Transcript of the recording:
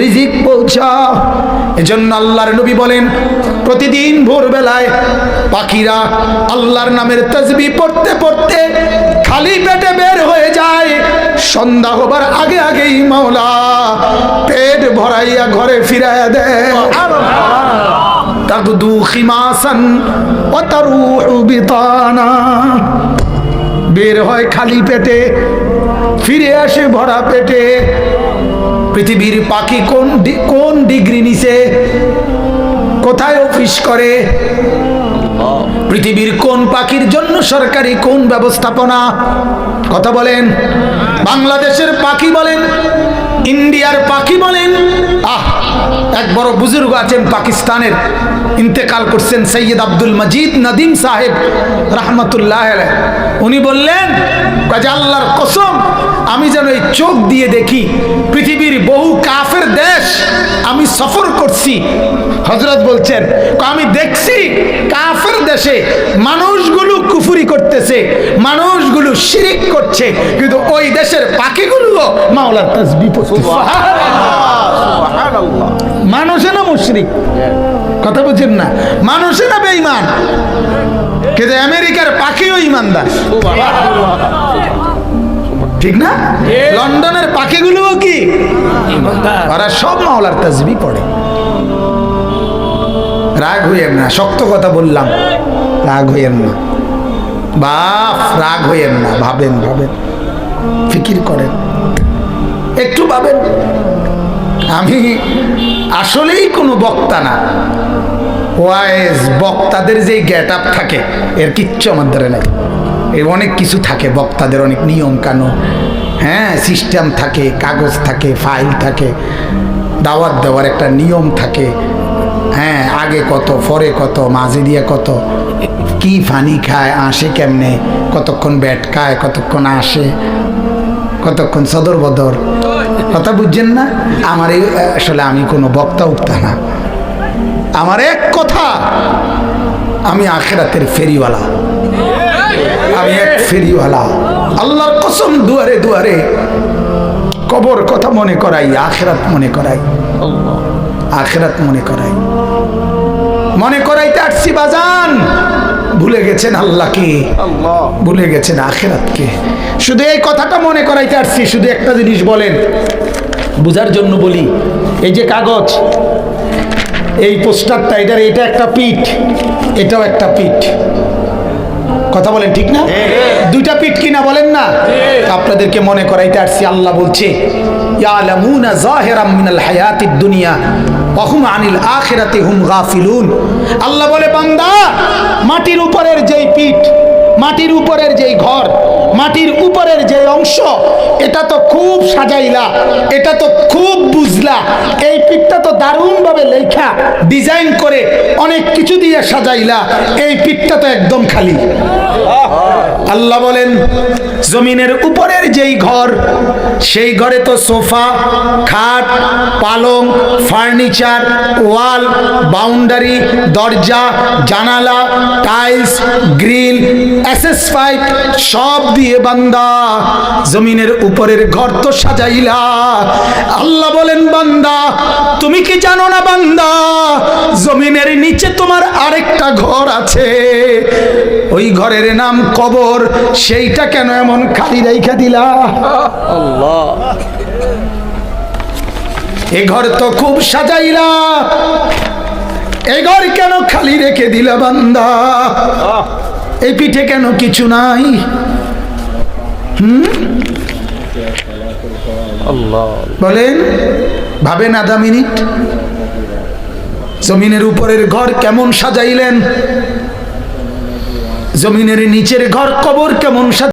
রিজিক পৌঁছাও এজন্য আল্লাহর নবী বলেন, প্রতিদিন ভোরবেলায় পাখিরা আল্লাহর নামের তসবি পড়তে পড়তে খালি পেটে বের হয়ে যায়। সন্ধ্যা হবার আগে আগেই মাওলা পেট ভরাইয়া ঘরে ফিরাইয়া দেয়। তাগদু খিমাসান বের হয় খালি পেটে, ফিরে আসে ভরা পেটে। পৃথিবীর পাখি কোন কোন ডিগ্রি নিছে কোথায় অফিস করে? পৃথিবীর কোন পাখির জন্য সরকারি কোন ব্যবস্থাপনা? কথা বলেন। বাংলাদেশের পাখি বলেন, ইন্ডিয়ার পাখি বলেন। আহ, এক বড় বুজুর্গ আছেন পাকিস্তানের। ইন্তেকাল করছেন সৈয়দ আব্দুল মজিদ নদীম সাহেব, রহমতুল্লাহ উনি বললেন, কাজে আল্লাহর কসম আমি যেন এই চোখ দিয়ে দেখি পৃথিবীর বহু কাফের দেশ আমি সফর করছি। হজরত বলছেন আমি দেখছি কাফের দেশে মানুষগুলো কুফুরি করতেছে মানুষগুলো শিরিক করছে কিন্তু ওই দেশের পাখিগুলো মাওলার মানুষে না মুশরিক? কথা বুঝছেন না। মানুষে না বেঈমান? কিন্তু আমেরিকার পাখিও ইমানদার ঠিক না? লন্ডনের পাখিগুলোও কি? ওরা সব মাওলার তাজবি পড়ে। রাগ হইয়েন না শক্ত কথা বললাম। রাগ হইয়েন না। বাপ রাগ হইয়েন না। ভাবেন ভাবেন। ফিকির করেন। একটু ভাবেন। আমি আসলেই কোনো বক্তা না। ওয়াইজ বক্তাদের যে গেট আপ থাকে এর কিচ্ছু আমার ধরে নেই। এর অনেক কিছু থাকে, বক্তাদের অনেক নিয়ম কানুন। হ্যাঁ সিস্টেম থাকে, কাগজ থাকে ফাইল থাকে, দাওয়াত দেওয়ার একটা নিয়ম থাকে। হ্যাঁ আগে কত, পরে কত, মাঝে দিয়ে কত, কি ফানি খায়, আসে কেমনে, কতক্ষণ ব্যাট খায়, কতক্ষণ আসে, কতক্ষণ সদর বদর। কথা বুঝছেন না? আমার এই, আসলে আমি কোনো বক্তা উক্তা না। আমার এক কথা, আমি আখেরাতের ফেরিওয়ালা। আমি এক ফেরিওয়ালা। আল্লাহর কসম দুয়ারে দুয়ারে কবর কথা মনে করাই, আখেরাত মনে করাই। আখেরাত মনে করাই। মনে করাইতে আসছি বাজান। ভুলে গেছেন আল্লাহকে। ভুলে গেছেন আখেরাতকে। শুধু এই কথাটা মনে করাইতে আসছি, শুধু একটা জিনিস বলেন। বুঝার জন্য বলি, এই যে কাগজ, এই পোস্টারটা, এটার, এটা একটা পিঠ, এটাও একটা পিঠ। কথা বলেন ঠিক না? দুইটা পিঠ কিনা বলেন না? আপনাদেরকে মনে করাইতে আসছি আল্লাহ বলছে দুনিয়া আনিল আখিরাতি হুম গাফিলুন। আল্লাহ বলে বান্দা মাটির উপরের যেই পিঠ মাটির উপরের যেই ঘর মাটির উপরের যে অংশ এটা তো খুব সাজাইলা এটা তো খুব বুঝলা এই পিঠটা তো দারুণভাবে লেখা ডিজাইন করে অনেক কিছু দিয়ে সাজাইলা, এই পিঠটা তো একদম খালি। আল্লাহ বলেন, জমিনের উপরের যেই ঘর, সেই ঘরে তো সোফা, খাট, পালং, ফার্নিচার, ওয়াল, বাউন্ডারি, দরজা, জানালা, টাইলস, গ্রিল এসএস পাইপ, সব দিয়ে বান্দা জমিনের উপরের ঘর তো সাজাইলা। আল্লাহ বলেন, বান্দা, তুমি কি জানো না বান্দা, জমিনের নিচে তোমার আরেকটা ঘর আছে। ওই ঘরের নাম কবর। সেইটা কেন এমন খালি রাইখা দিলা? এ ঘর তো খুব সাজাইলা। এ ঘর কেন খালি রেখে দিলা বান্দা? এই পিঠে কেন কিছু নাই? হুম? বলেন ভাবেন আধা মিনিট? জমিনের উপরের ঘর কেমন সাজাইলেন? জমিনের নিচের ঘর কবর কেমন সাজ